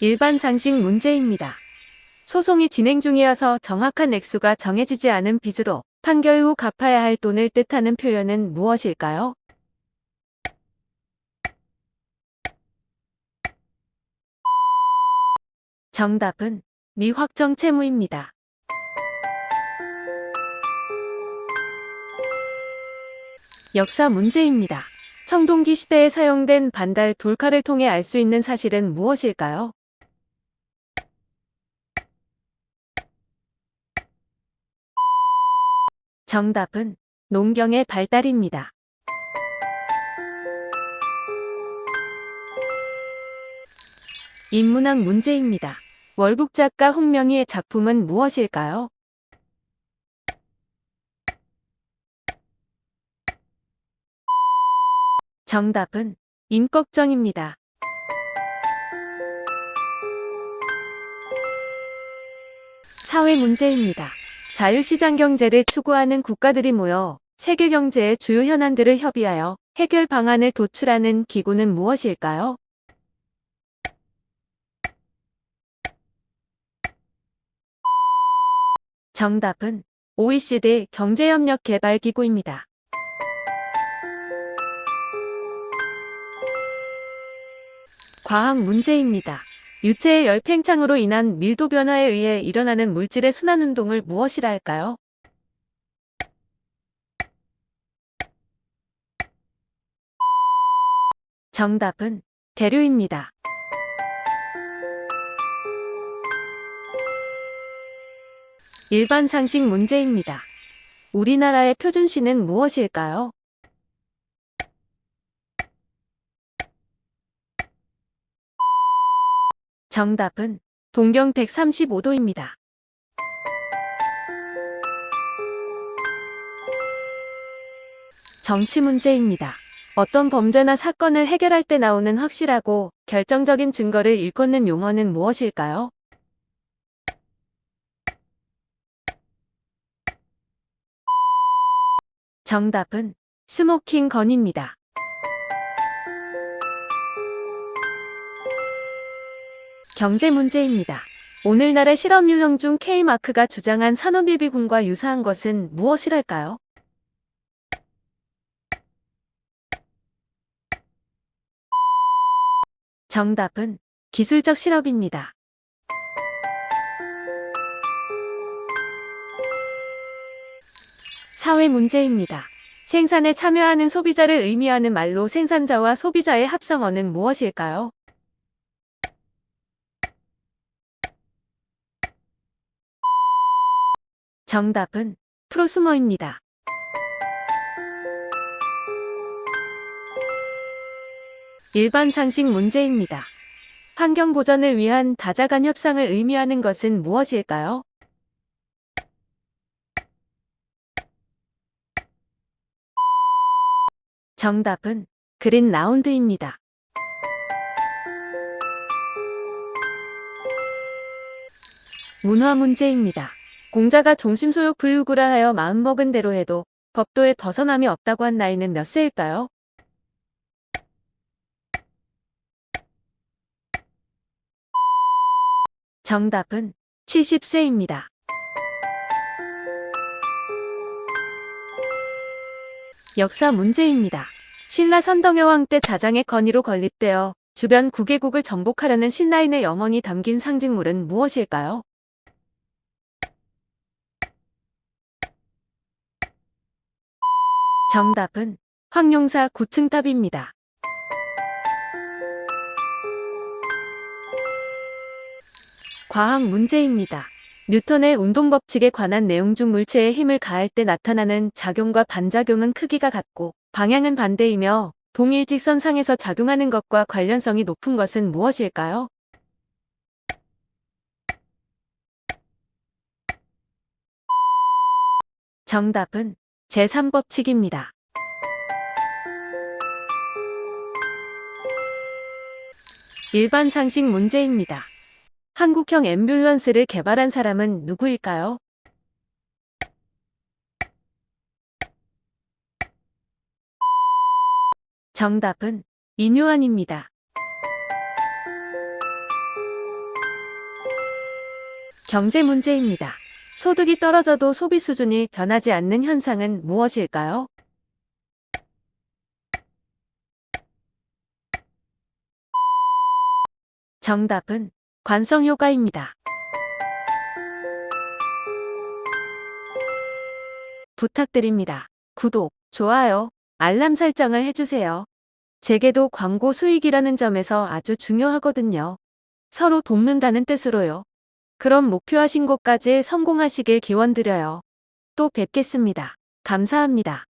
일반 상식 문제입니다. 소송이 진행 중이어서 정확한 액수가 정해지지 않은 빚으로 판결 후 갚아야 할 돈을 뜻하는 표현은 무엇일까요? 정답은 미확정 채무입니다. 역사 문제입니다. 청동기 시대에 사용된 반달 돌칼을 통해 알 수 있는 사실은 무엇일까요? 정답은 농경의 발달입니다. 인문학 문제입니다. 월북 작가 홍명희의 작품은 무엇일까요? 정답은 임꺽정입니다. 사회 문제입니다. 자유시장 경제를 추구하는 국가들이 모여 세계 경제의 주요 현안들을 협의하여 해결 방안을 도출하는 기구는 무엇일까요? 정답은 OECD 경제협력 개발기구입니다. 과학 문제입니다. 유체의 열 팽창으로 인한 밀도 변화에 의해 일어나는 물질의 순환 운동을 무엇이라 할까요? 정답은 대류입니다. 일반 상식 문제입니다. 우리나라의 표준시는 무엇일까요? 정답은 동경 135도입니다. 정치 문제입니다. 어떤 범죄나 사건을 해결할 때 나오는 확실하고 결정적인 증거를 일컫는 용어는 무엇일까요? 정답은 스모킹 건입니다. 경제 문제입니다. 오늘날의 실험 유형 중 K마크가 주장한 산업예비군과 유사한 것은 무엇이랄까요? 정답은 기술적 실업입니다. 사회 문제입니다. 생산에 참여하는 소비자를 의미하는 말로 생산자와 소비자의 합성어는 무엇일까요? 정답은 프로수머입니다. 일반 상식 문제입니다. 환경 보전을 위한 다자간 협상을 의미하는 것은 무엇일까요? 정답은 그린 라운드입니다. 문화 문제입니다. 공자가 종심소욕 불구라 하여 마음먹은 대로 해도 법도에 벗어남이 없다고 한 나이는 몇 세일까요? 정답은 70세입니다. 역사 문제입니다. 신라 선덕여 왕 때 자장의 건의로 건립되어 주변 9개국을 정복하려는 신라인의 염원이 담긴 상징물은 무엇일까요? 정답은 황룡사 9층 탑입니다. 과학 문제입니다. 뉴턴의 운동 법칙에 관한 내용 중 물체에 힘을 가할 때 나타나는 작용과 반작용은 크기가 같고 방향은 반대이며 동일 직선상에서 작용하는 것과 관련성이 높은 것은 무엇일까요? 정답은 제3법칙입니다. 일반 상식 문제입니다. 한국형 앰뷸런스를 개발한 사람은 누구일까요? 정답은 이뇨한입니다. 경제 문제입니다. 소득이 떨어져도 소비 수준이 변하지 않는 현상은 무엇일까요? 정답은 관성 효과입니다. 부탁드립니다. 구독, 좋아요, 알람 설정을 해주세요. 제게도 광고 수익이라는 점에서 아주 중요하거든요. 서로 돕는다는 뜻으로요. 그럼 목표하신 곳까지 성공하시길 기원드려요. 또 뵙겠습니다. 감사합니다.